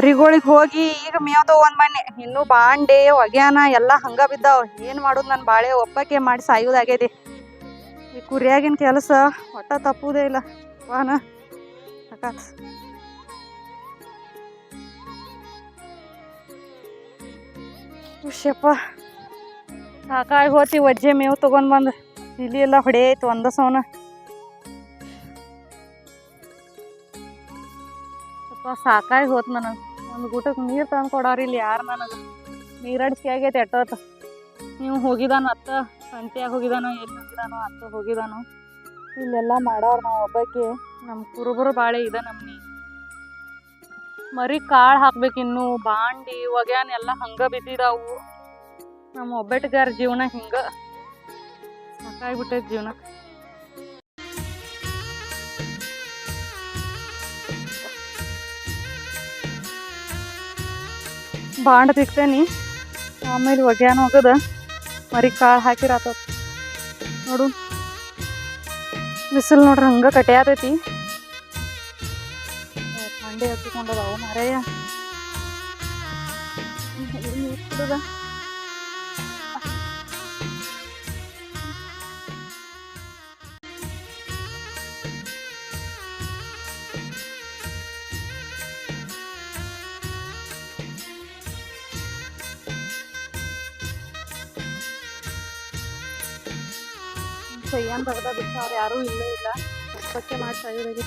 ಮರಿಗಳಿಗೆ ಹೋಗಿ ಈಗ ಮೇವ್ದವ್ ಒಂದ್ ಮನೆ. ಇನ್ನು ಬಾಂಡೆ, ಒಗ್ಯಾನ ಎಲ್ಲ ಹಂಗ ಬಿದ್ದಾವ. ಏನು ಮಾಡುದು ನನ್ ಬಾಳೆ? ಒಪ್ಪಕ್ಕೆ ಮಾಡಿ ಸಾಯುದಾಗೈತಿ ಈ ಕುರಿಯಾಗಿನ ಕೆಲಸ ಒಟ್ಟ ತಪ್ಪುದೇ ಇಲ್ಲ. ವಾನ ಸಾಕಾತ್ ಖುಷಿಯಪ್ಪ ಸಾಕಾಗಿ ಹೋತಿ ವಜ್ಜೆ ಮೇವು ತಗೊಂಡ್ ಬಂದು. ಇಲ್ಲಿ ಎಲ್ಲ ಹೊಡೆಯೈತು ಒಂದ ಸವನ ಸ್ವಲ್ಪ ಸಾಕಾಗಿ ಹೋತ್ ನನಗೆ. ಒಂದು ಊಟಕ್ಕೆ ನೀರು ತಂದು ಕೊಡೋರಿ ಇಲ್ಲಿ ಯಾರು ನನಗೆ? ನೀರಡಿಸಿ ಆಗೈತೆ ಎಟ್ಟೋತ. ನೀವು ಹೋಗಿದಾನ ಅತ್ತ? ಸಂತ್ಯಾಗ ಹೋಗಿದಾನೋ? ಎಲ್ಲಿ ಹೋಗಿದಾನೋ? ಅತ್ತ ಹೋಗಿದಾನೋ? ಇಲ್ಲೆಲ್ಲ ಮಾಡೋರು ನಾವು ಒಬ್ಬಕ್ಕೆ ನಮ್ಮ ಕುರುಬರು ಬಾಳೆ ಇದೆ ನಮ್ಮನೆ ಮರಿ ಕಾಳು ಹಾಕ್ಬೇಕು ಇನ್ನು. ಬಾಂಡಿ, ಒಗ್ಯಾನ ಎಲ್ಲ ಹಂಗ ಬಿದ್ದಿದಾವು. ನಮ್ಮ ಒಬ್ಬಟ್ಟಿಗಾರ ಜೀವನ ಹಿಂಗ ಸಾಕಾಗ್ಬಿಟ್ಟೈತೆ ಜೀವನ. ಬಾಂಡ್ ತಿಕ್ತೇನಿ ಆಮೇಲೆ ಒಗ್ಯಾನ ಹೋಗದ ಮರಿ ಕಾಳು ಹಾಕಿರಾತ. ನೋಡು. ಬಿಸಿಲು ನೋಡ್ರಿ ಹಂಗ ಆತೈತಿ. ಮಂಡಿ ಹಚ್ಚಿಕೊಂಡದಾವು ಮರೆಯ. ಕೈಯನ್ ತೆಗ್ದ ಬಿಟ್ಟು ಅವ್ರು ಯಾರೂ ಇಲ್ಲೇ ಇಲ್ಲ. ಒಪ್ಪಕ್ಕೆ ಮಾಡ್ತಾ ಸಾಯೋದಾಗಿ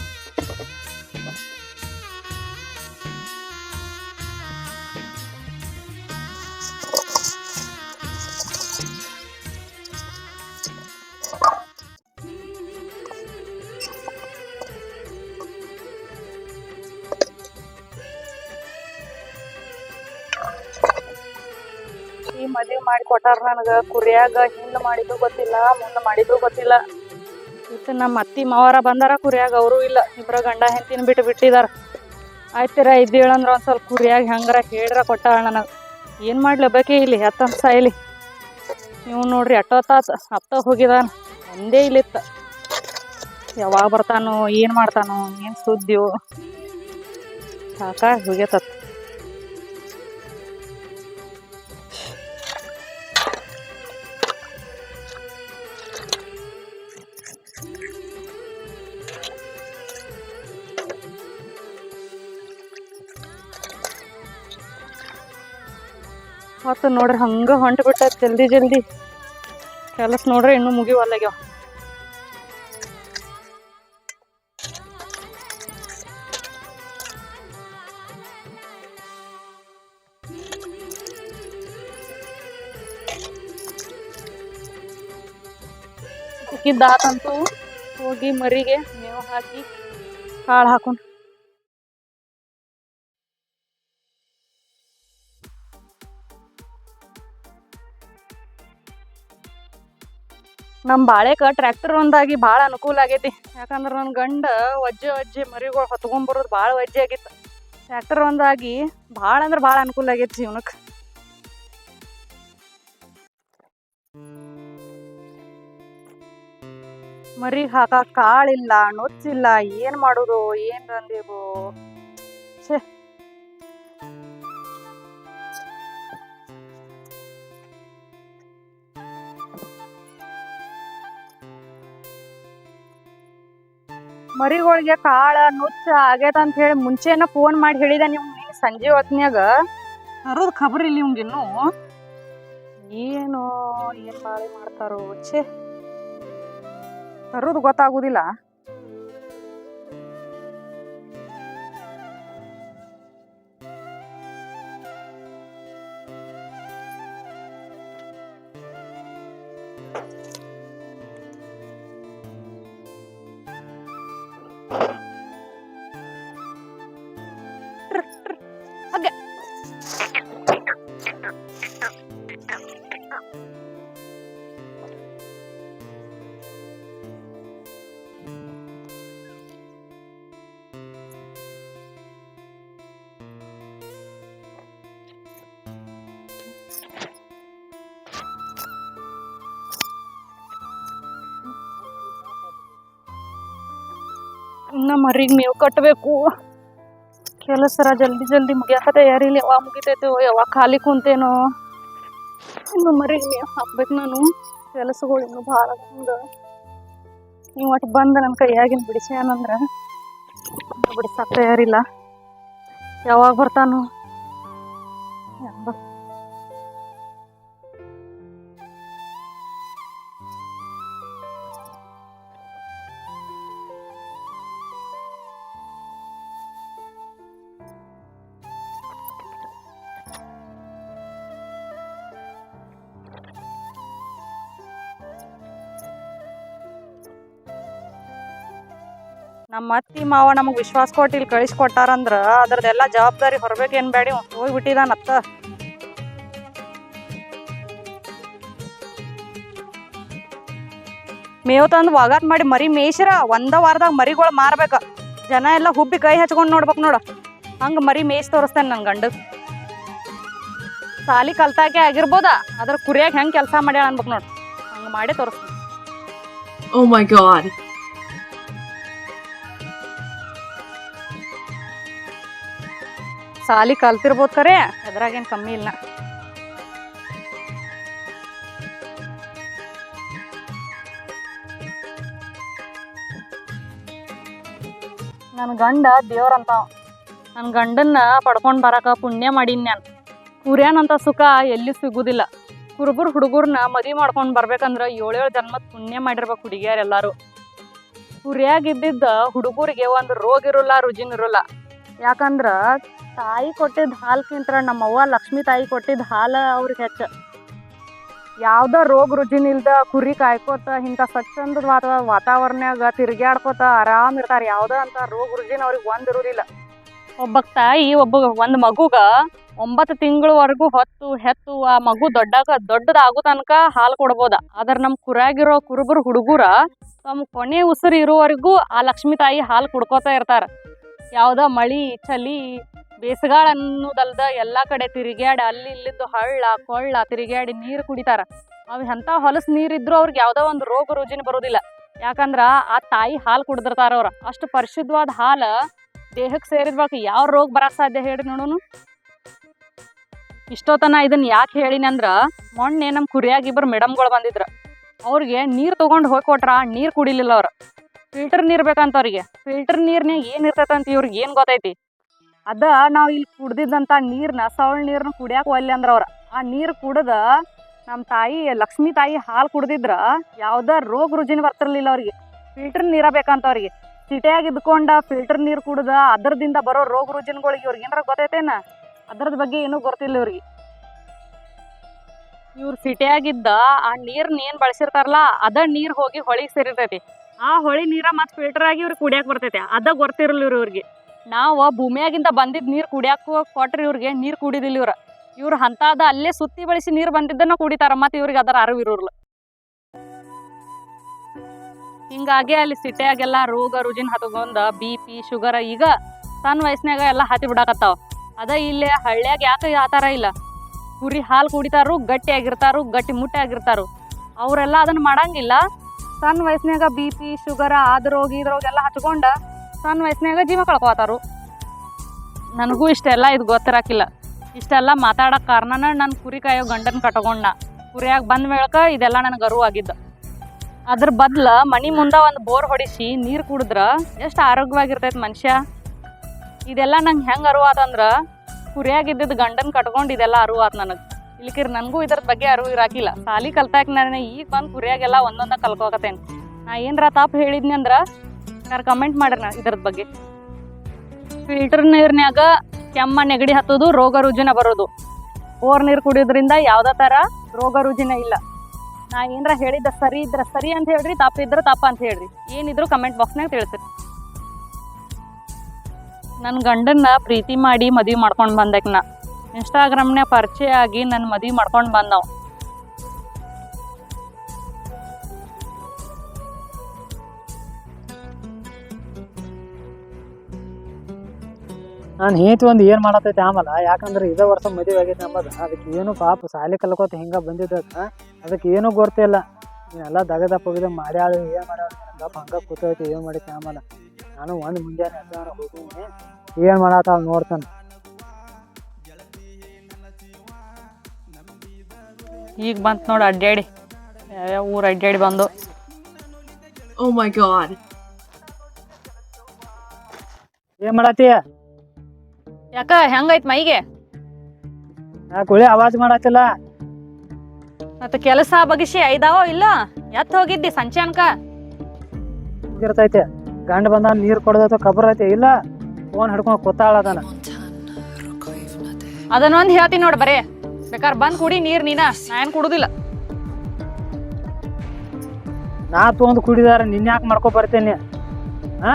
ಈ ಮದುವೆ ಮಾಡಿ ಕೊಟ್ಟಾರ ನನಗೆ. ಕುರಿಯಾಗ ಹಿಂದ್ ಮಾಡಿದ್ದು ಗೊತ್ತಿಲ್ಲ, ಮುಂದೆ ಮಾಡಿದ್ದು ಗೊತ್ತಿಲ್ಲ. ಇತ್ತು ನಮ್ಮ ಅತ್ತಿ ಮಾವಾರ ಬಂದಾರ, ಕುರಿಯಾಗ ಅವರು ಇಲ್ಲ. ಇಬ್ರ ಗಂಡ ಹೆಂಡತಿನ ಬಿಟ್ಟು ಬಿಟ್ಟಿದಾರ. ಆಯ್ತಿರ ಇದ್ದೇಳಂದ್ರ ಒಂದ್ ಸ್ವಲ್ಪ ಕುರಿಯಾಗ ಹೆಂಗರ ಹೇಳ್ರ ಕೊಟ್ಟಾಳ ನನಗ. ಏನು ಮಾಡ್ಲಿ ಬೇಕೇ ಇಲ್ಲಿ ಹತ್ತಂತ ಸಾಯಿಲಿ. ನೀವು ನೋಡ್ರಿ ಅಟ್ಟೋತಾತ ಅತ್ತ ಹೋಗಿದಾನ. ಒಂದೇ ಇಲ್ಲಿತ್ತ. ಯಾವಾಗ ಬರ್ತಾನೋ, ಏನು ಮಾಡ್ತಾನೋ, ಏನು ಸುದ್ದಿಯೋ. ಸಾಕಾಗಿ ಹೋಗ್ಯತತ್. ಮತ್ತು ನೋಡ್ರಿ ಹಂಗೆ ಹೊಂಟು ಬಿಟ್ಟೈತೆ ಜಲ್ದಿ ಜಲ್ದಿ. ಕೆಲಸ ನೋಡ್ರಿ ಇನ್ನೂ ಮುಗಿವಲ್ಲಾಗ್ಯಾವ. ಸಿಕ್ಕಿದ್ದಾತಂತೂ ಹೋಗಿ ಮರಿಗೆ ಮೇವು ಹಾಕಿ ಕಾಳು ಹಾಕೊಂಡು ನಮ್ಮ ಬಾಳೆಕ ಟ್ರ್ಯಾಕ್ಟರ್ ಒಂದಾಗಿ ಭಾಳ ಅನುಕೂಲ ಆಗೈತಿ. ಯಾಕಂದ್ರೆ ನನ್ನ ಗಂಡ ವಜ್ಜೆ ಒಜ್ಜೆ ಮರಿಗಳು ಹೊತ್ಕೊಂಬರೋದು ಭಾಳ ವಜ್ಜೆ ಆಗಿತ್ತು. ಟ್ರ್ಯಾಕ್ಟರ್ ಒಂದಾಗಿ ಭಾಳ ಅಂದ್ರೆ ಭಾಳ ಅನುಕೂಲ ಆಗೈತಿ ಜೀವನಕ್ಕೆ ಮರಿಗೆ ಹಾಕ ಕಾಳಿಲ್ಲ ನೊಚ್ಚಿಲ್ಲ, ಏನು ಮಾಡೋದು, ಏನು ತಂದೀವು ಮರಿಗಳಿಗೆ ಕಾಳ ನುಚ್ಚ ಆಗ್ಯದ ಅಂತ ಹೇಳಿ ಮುಂಚೆನ ಫೋನ್ ಮಾಡಿ ಹೇಳಿದ ನೀವು ನೀನು ಸಂಜೆ ಹೊತ್ನ್ಯಾಗ. ತರೋದ್ ಖಬರ್ ಇಲ್ಲ ಇವಂಗಿನ್ನು ಏನು ಏನ್ ಬಾಳೆ ಮಾಡ್ತಾರೋ ಛೇ. ತರೋದು ಗೊತ್ತಾಗುದಿಲ್ಲ. ಇನ್ನ ಮರಿಗೆ ಮೇವು ಕಟ್ಟಬೇಕು ಕೆಲಸರ ಜಲ್ದಿ ಜಲ್ದಿ ಮುಗಿಯಾಕ ತಯಾರಿಲ್ಲ ಯಾವಾಗ ಮುಗಿತೈತೋ, ಯಾವಾಗ ಖಾಲಿ ಕುಂತೇನೋ. ಇನ್ನು ಮರಿಗೆ ಮೇವು ಹಾಕ್ಬೇಕು ನಾನು. ಕೆಲಸಗಳು ಇನ್ನೂ ಭಾಳ ಅದ ನೀವು ಒಟ್ಟು ಬಂದ ನನ್ನ ಕೈಯಾಗಿನ ಬಿಡಿಸಿ ಏನಂದ್ರೆ. ಬಿಡಿಸಕ್ಕೆ ತಯಾರಿಲ್ಲ. ಯಾವಾಗ ಬರ್ತಾನು. ನಮ್ಮ ಅತ್ತಿ ಮಾವ ನಮಗೆ ವಿಶ್ವಾಸ ಕೊಟ್ಟು ಇಲ್ಲಿ ಕಳಿಸ್ಕೊಟ್ಟಾರಂದ್ರ ಅದ್ರದ್ದೆಲ್ಲ ಜವಾಬ್ದಾರಿ ಹೊರಬೇಕೇನ್ ಬೇಡಿ ಹೋಗ್ಬಿಟ್ಟಿದಾನತ್ತ. ಮೇವ್ ತಂದು ವಾಗಾತ್ ಮಾಡಿ ಮರಿ ಮೇಯ್ಸಿರ, ಒಂದ ವಾರದಾಗ ಮರಿಗಳು ಮಾರ್ಬೇಕ. ಜನ ಎಲ್ಲ ಹುಬ್ಬಿ ಕೈ ಹಚ್ಕೊಂಡು ನೋಡ್ಬೇಕು ನೋಡ. ಹಂಗ ಮರಿ ಮೇಯ್ಸಿ ತೋರಿಸ್ತೇನೆ ನನ್ನ ಗಂಡ. ಸಾಲಿ ಕಲ್ತಾಕೆ ಆಗಿರ್ಬೋದ ಅದ್ರ ಕುರಿಯಾಗ ಹೆಂಗ್ ಕೆಲಸ ಮಾಡ್ಯಾಳ ಅನ್ಬೇಕು ನೋಡು. ಹಂಗ ಮಾಡಿ ತೋರಿಸ್ತೇನೆ. ಓ ಮೈ god. ಸಾಲಿ ಕಲ್ತಿರ್ಬೋದು ಕರೆ. ಅದ್ರಾಗೇನು ಕಮ್ಮಿ ಇಲ್ಲ. ನನ್ನ ಗಂಡ ದೇವ್ರಂತ ನನ್ನ ಗಂಡನ್ನ ಪಡ್ಕೊಂಡು ಬರಕ ಪುಣ್ಯ ಮಾಡೀನಿ ನಾನು. ಕುರ್ಯಾನಂತ ಸುಖ ಎಲ್ಲಿ ಸಿಗುದಿಲ್ಲ. ಕುರುಬರು ಹುಡುಗರ್ನ ಮದಿ ಮಾಡ್ಕೊಂಡು ಬರ್ಬೇಕಂದ್ರೆ ಏಳೇಳು ಜನ್ಮದ ಪುಣ್ಯ ಮಾಡಿರ್ಬೇಕು ಎಲ್ಲಾರು. ಕುರಿಯಾಗಿದ್ದಿದ್ದ ಹುಡುಗರಿಗೆ ಒಂದು ರೋಗ ಇರೋಲ್ಲ, ರುಜಿನ ಇರೋಲ್ಲ. ಯಾಕಂದ್ರ ತಾಯಿ ಕೊಟ್ಟಿದ್ದ ಹಾಲ್ಕಿಂತ ನಮ್ಮವ್ವ ಲಕ್ಷ್ಮಿ ತಾಯಿ ಕೊಟ್ಟಿದ್ದ ಹಾಲು ಅವ್ರಿಗೆ ಹೆಚ್ಚು. ಯಾವುದೋ ರೋಗ ರುಜಿನಿಲ್ದ ಕುರಿ ಕಾಯ್ಕೋತ ಇಂಥ ಸ್ವಚ್ಛಂದದ ವಾತ ವಾತಾವರಣದಾಗ ತಿರ್ಗ್ಯಾಡ್ಕೋತ ಆರಾಮ್ ಇರ್ತಾರ. ಯಾವ್ದ ಅಂತ ರೋಗ ರುಜಿನ ಅವ್ರಿಗೆ ಒಂದು ಇರುದಿಲ್ಲ. ಒಬ್ಬ ತಾಯಿ, ಒಬ್ಬ ಒಂದು ಮಗುಗ ಒಂಬತ್ತು ತಿಂಗಳವರೆಗೂ ಹೊತ್ತು ಹೆತ್ತು ಆ ಮಗು ದೊಡ್ಡಾಗ ದೊಡ್ಡದಾಗೋ ತನಕ ಹಾಲು ಕೊಡ್ಬೋದ. ಆದ್ರೆ ನಮ್ಮ ಕುರಾಗಿರೋ ಕುರುಬರು ಹುಡುಗರ ತಮ್ಮ ಕೊನೆ ಉಸಿರು ಇರೋವರೆಗೂ ಆ ಲಕ್ಷ್ಮಿ ತಾಯಿ ಹಾಲು ಕುಡ್ಕೋತಾ ಇರ್ತಾರ. ಯಾವ್ದ ಮಳಿ, ಚಳಿ ಬೇಸಗಾಳ ಅನ್ನೋದಲ್ದ ಎಲ್ಲಾ ಕಡೆ ತಿರುಗ್ಯಾಡಿ ಅಲ್ಲಿ ಇಲ್ಲಿದ್ದು ಹಳ್ಳ, ಕೊಳ್ಳ ತಿರುಗ್ಯಾಡಿ ನೀರು ಕುಡಿತಾರ. ಅವ್ ಎಂತ ಹೊಲಸು ನೀರಿದ್ರು ಅವ್ರಿಗೆ ಯಾವುದೋ ಒಂದು ರೋಗ ರುಜಿನ ಬರೋದಿಲ್ಲ. ಯಾಕಂದ್ರ ಆ ತಾಯಿ ಹಾಲು ಕುಡ್ದಿರ್ತಾರ ಅವ್ರ. ಅಷ್ಟು ಪರಿಶುದ್ಧವಾದ ಹಾಲು ದೇಹಕ್ಕೆ ಸೇರಿದ ಬಳಿಕ ಯಾವ ರೋಗ ಬರಕ್ ಸಾಧ್ಯ ಹೇಳಿ ನೋಡೋನು? ಇಷ್ಟೋತನ ಇದನ್ನ ಯಾಕೆ ಹೇಳಿನಿ ಅಂದ್ರ ಮೊನ್ನೆ ನಮ್ಮ ಕುರಿಯಾಗಿ ಇಬ್ಬರು ಮೇಡಮ್ಗಳು ಬಂದಿದ್ರ. ಅವ್ರಿಗೆ ನೀರು ತಗೊಂಡ್ ಹೋಗಿ ಕೊಟ್ರ ನೀರು ಕುಡಿಲಿಲ್ಲ ಅವ್ರ. ಫಿಲ್ಟರ್ ನೀರ್ ಬೇಕಂತ ಅವ್ರಿಗೆ. ಫಿಲ್ಟರ್ ನೀರ್ನ್ಯಾಗ ಏನು ಇರ್ತೈತೆ ಅಂತ ಇವ್ರಿಗೆ ಏನ್ ಗೊತ್ತೈತಿ? ಅದ ನಾವು ಇಲ್ಲಿ ಕುಡ್ದಿದ್ದಂತ ನೀರನ್ನ ಸವಳ ನೀರನ್ನ ಕುಡಿಯಾಕ ಒಲ್ಲೆ ಅಂದ್ರೆ ಅವ್ರು. ಆ ನೀರು ಕುಡ್ದ ನಮ್ಮ ತಾಯಿ, ಲಕ್ಷ್ಮಿ ತಾಯಿ ಹಾಲು ಕುಡ್ದಿದ್ರ ಯಾವ್ದ ರೋಗ ರುಜಿನ ಬರ್ತಿರ್ಲಿಲ್ಲ ಅವ್ರಿಗೆ. ಫಿಲ್ಟರ್ ನೀರ ಬೇಕಂತ ಅವ್ರಿಗೆ. ಸಿಟಿಯಾಗ ಇದ್ಕೊಂಡ ಫಿಲ್ಟರ್ ನೀರು ಕುಡ್ದ ಅದ್ರದಿಂದ ಬರೋ ರೋಗ ರುಜಿನಗಳಿಗೆ ಇವ್ರಿಗೆ ಏನಾರ ಗೊತ್ತೈತೇನ? ಅದ್ರದ ಬಗ್ಗೆ ಏನೂ ಗೊತ್ತಿಲ್ಲ ಇವ್ರಿಗೆ. ಇವ್ರು ಸಿಟಿಯಾಗಿದ್ದ ಆ ನೀರ್ನ ಏನ್ ಬಳಸಿರ್ತಾರಲ್ಲ, ಅದ ನೀರು ಹೋಗಿ ಹೊಳಿಗೆ ಸೇರಿರ್ತೈತಿ. ಆ ಹೊಳಿ ನೀರ ಮತ್ ಫಿಲ್ಟರ್ ಆಗಿ ಇವ್ರಿಗೆ ಕುಡಿಯಕ್ಕೆ ಬರ್ತೈತಿ. ಅದ ಗೊತ್ತಿರಲಿಲ್ಲ ಇವ್ರು ಇವ್ರಿಗೆ. ನಾವು ಭೂಮಿಯಾಗಿಂದ ಬಂದಿದ್ ನೀರು ಕುಡಿಯಾಕು ಕೊಟ್ರಿ ಇವ್ರಿಗೆ, ನೀರು ಕುಡಿದಿಲ್ಲ ಇವ್ರು. ಇವ್ರು ಹಂತಾದ ಅಲ್ಲೇ ಸುತ್ತಿ ಬಳಸಿ ನೀರು ಬಂದಿದ್ದನ್ನ ಕುಡಿತಾರ, ಮತ್ತು ಇವ್ರಿಗೆ ಅದರ ಅರಿವು ಇರೋರ್ಲ ಹಿಂಗಾಗಿ ಅಲ್ಲಿ ಸಿಟಿಯಾಗೆಲ್ಲ ರೋಗ ರುಜಿನ ಹತ್ಕೊಂಡ ಬಿ ಪಿ, ಶುಗರ್ ಈಗ ಸಣ್ಣ ವಯಸ್ಸಿನಾಗ ಎಲ್ಲ ಹತ್ತಿ ಬಿಡಾಕತ್ತಾವ. ಅದ ಇಲ್ಲಿ ಹಳ್ಳ್ಯಾಗ ಯಾಕೆ ಆ ಥರ ಇಲ್ಲ. ಕುರಿ ಹಾಲು ಕುಡಿತಾರು, ಗಟ್ಟಿ ಆಗಿರ್ತಾರು, ಗಟ್ಟಿ ಮುಟ್ಟೆ ಆಗಿರ್ತಾರು. ಅವರೆಲ್ಲ ಅದನ್ನ ಮಾಡಂಗಿಲ್ಲ. ಸಣ್ಣ ವಯಸ್ಸಿನಾಗ ಬಿ ಪಿ, ಶುಗರ್, ಆದ ರೋಗ ಇದ್ ರೋಗ ಎಲ್ಲ ಹಚ್ಕೊಂಡ ಸಣ್ಣ ವಯಸ್ಸಿನಾಗ ಜೀವ ಕಳ್ಕೊತಾರು ನನಗೂ ಇಷ್ಟೆಲ್ಲ ಇದು ಗೊತ್ತಿರಾಕಿಲ್ಲ. ಇಷ್ಟೆಲ್ಲ ಮಾತಾಡೋಕೆ ಕಾರಣನ ನನ್ನ ಕುರಿ ಕಾಯೋ ಗಂಡನ ಕಟ್ಕೊಂಡ. ಕುರಿಯಾಗಿ ಬಂದ ಮೇಳಕ ಇದೆಲ್ಲ ನನಗೆ ಅರಿವು ಆಗಿದ್ದ. ಅದ್ರ ಬದ್ಲ ಮನಿ ಮುಂದೆ ಒಂದು ಬೋರ್ ಹೊಡಿಸಿ ನೀರು ಕುಡಿದ್ರೆ ಎಷ್ಟು ಆರೋಗ್ಯವಾಗಿರ್ತೈತೆ ಮನುಷ್ಯ? ಇದೆಲ್ಲ ನಂಗೆ ಹೆಂಗೆ ಅರಿವು ಆತಂದ್ರ ಕುರಿಯಾಗಿದ್ದಿದ್ದು ಗಂಡನ ಕಟ್ಕೊಂಡು ಇದೆಲ್ಲ ಅರಿವು ಆತು ನನಗೆ. ಇಲ್ಲಿಕಿರ್ ನನಗೂ ಇದ್ರ ಬಗ್ಗೆ ಅರಿವು ಇರಾಕಿಲ್ಲ. ಸಾಲಿ ಕಲ್ತಾಕ ನಾನು ಈಗ ಬಂದು ಕುರಿಯಾಗೆಲ್ಲ ಒಂದೊಂದ ಕಲ್ಕೋಕತ್ತೇನೆ. ನಾ ಏನರ ತಪ್ಪು ಹೇಳಿದ್ನಿ ಅಂದ್ರ ಯಾರು ಕಮೆಂಟ್ ಮಾಡ್ರಿ ಇದ್ರದ್ ಬಗ್ಗೆ. ಫಿಲ್ಟರ್ ನೀರ್ನ್ಯಾಗ ಕೆಮ್ಮ ನೆಗಡಿ ಹತ್ತೋದು, ರೋಗ ರುಜಿನ ಬರೋದು. ಬೋರ್ ನೀರು ಕುಡಿಯೋದ್ರಿಂದ ಯಾವ್ದೇ ಥರ ರೋಗ ರುಜಿನ ಇಲ್ಲ. ನಾ ಏನ್ರ ಹೇಳಿದ್ದ ಸರಿ ಇದ್ರ ಸರಿ ಅಂತ ಹೇಳ್ರಿ ಇದ್ರೆ ತಪ್ಪ ಅಂತ ಹೇಳ್ರಿ. ಏನಿದ್ರು ಕಮೆಂಟ್ ಬಾಕ್ಸ್ನಾಗ ತಿಳಿಸ್ರಿ. ನನ್ನ ಗಂಡನ್ನ ಪ್ರೀತಿ ಮಾಡಿ ಮದ್ವಿ ಮಾಡ್ಕೊಂಡು ಬಂದಕ್ಕೆ ನಾ. ಇನ್ಸ್ಟಾಗ್ರಾಮ್ನ್ಯಾಗ ಪರಿಚಯ ಆಗಿ ನನ್ನ ಮದ್ವಿ ಮಾಡ್ಕೊಂಡು ಬಂದವ್. ನಾನು ಹೇಳ್ತಿ ಒಂದು ಏನು ಮಾಡತೈತಿ ಆಮೇಲೆ? ಯಾಕಂದ್ರೆ ಇದೇ ವರ್ಷ ಮದುವೆ ಆಗೈತೆ ಅಂಬದು ಅದಕ್ಕೆ ಏನು ಪಾಪ ಸಾಲಿ ಕಲ್ಕೋತ ಹಿಂಗೆ ಬಂದಿದ್ದಕ್ಕ ಅದಕ್ಕೆ ಏನೂ ಗೊತ್ತಿಲ್ಲ ನೀನೆಲ್ಲ ದಗದ ಪಗದ ಮಾಡ್ಯಾಳು ಏನು ಮಾಡ್ಯಾಳ ಗಪ್ಪ ಹಂಗೆ ಕೂತೈತಿ ಏನು ಮಾಡೈತಿ ಆಮೇಲೆ? ನಾನು ಒಂದು ಮುಂಜಾನೆ ಎದ್ದಾರ ಹೋಗಿನಿ ಏನು ಮಾಡತ್ತಾಳ ನೋಡ್ತಾನೆ. ಈಗ ಬಂತು ನೋಡಿ ಅಡ್ಡಾಡಿ ಯಾವ್ಯಾವ ಊರು ಅಡ್ಡಾಡಿ ಬಂದು? ಓ ಮೈ ಗಾಡ್ ಏನು ಮಾಡತ್ತಿ ಯಾಕ ಹೆಂಗೈತ್ ಮೈಗೆ? ಆ ಒಳ್ಳೆ ಆವಾಜ್ ಮಾಡತ್ತಿಲ್ಲ ಮತ್ತೆ ಕೆಲಸ ಬಗಿಸಿ ಐದಾವೋ ಇಲ್ಲ? ಎತ್ ಹೋಗಿದ್ದಿ ಸಂಚೆ ಅನ್ಕ ಇರ್ತೈತೆ ಗಂಡ ಬಂದ ನೀರು ಕೊಡದೈತೆ ಕಬ್ರ ಐತೆ ಇಲ್ಲ ಫೋನ್ ಹಿಡ್ಕೊಂಡ್ ಕೂತಾಳ ಅದಾನ ಅದನ್ನೊಂದು ಹೇಳ್ತೀನಿ ನೋಡ್ ಬರೇ. ಬೇಕಾದ್ರೆ ಬಂದ್ ಕುಡಿ ನೀರ್ ನೀನ ನಾ ಏನ್ ಕುಡುದಿಲ್ಲ. ನಾ ತೊಗೊಂಡು ಕುಡಿದಾರ ನಿನ್ ಯಾಕೆ ಮಾಡ್ಕೊ ಬರ್ತೇನೆ? ಹಾ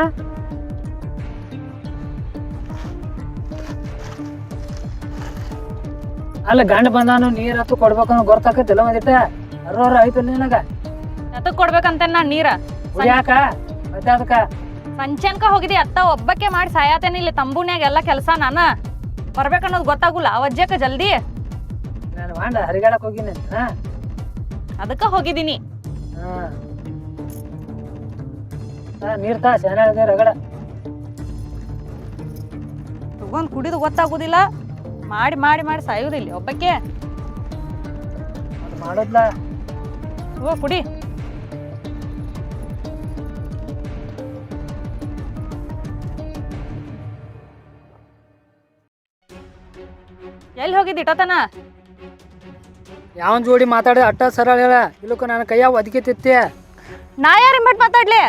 ಅಲ್ಲ ಗಂಡ ಬಂದಾನು ನೀರ್ ಹತ್ತು ಅನ್ನೋ ಗೊತ್ತಾಕತ್ತಿಲ್ಲ ಒಂದಿಟ್ಟ ಅರ್ರೋರ ಆಯ್ತು ನಿನಗ? ಎತ್ತಕ್ ಕೊಡ್ಬೇಕಂತ ನಾ ನೀರ. ಯಾಕ ಮತ್ತೆ ಅದಕ್ಕ? ಸಂಚನ್ಕ ಹೋಗಿದಿ ಅತ್ತ ಒಬ್ಬಕ್ಕೆ ಮಾಡಿ ಸಾಯತೇನಿ ಇಲ್ಲಿ ತಂಬುನ್ಯಾಗ ಎಲ್ಲ ಕೆಲಸ ನಾನ. ಬರ್ಬೇಕನ್ನೋದು ಗೊತ್ತಾಗುಲ್ಲ ಅವಜ್ಜಕ ಜಲ್ದಿ. ನಾನು ವಾಂಡ ಹರಿಗಾಡಕ್ ಹೋಗಿನಿ. ಹಾ? ಅದಕ್ಕ ಹೋಗಿದ್ದೀನಿ. ನೀರ್ ತಾ ಶಾನೆ ರಗಡ. ತಗೊಂಡ್ ಕುಡಿದು ಗೊತ್ತಾಗುದಿಲ್ಲ. ಮಾಡಿ ಮಾಡಿ ಮಾಡಿ ಸಾಯುದಿಲ್ಲ ಒಬ್ಬಕ್ಕೆ. ಮಾಡೋದ್ಲ? ಓ ಕುಡಿ. ಎಲ್ಲಿ ಹೋಗಿದ್ದಿ ಇಟ್ಟತನ ಯಾವನ್ ಜೋಡಿ ಮಾತಾಡಿ ಅಟ್ಟ ಸರಳ ಹೇಳ. ಇಲ್ಲಕ್ಕ ನನ್ನ ಕೈಯಾಗ ಅದಕ್ಕೆ ತಿತ್ತೆ ನಾ ಯಾರು ಮಟ್ ಮಾತಾಡ್ಲಿ?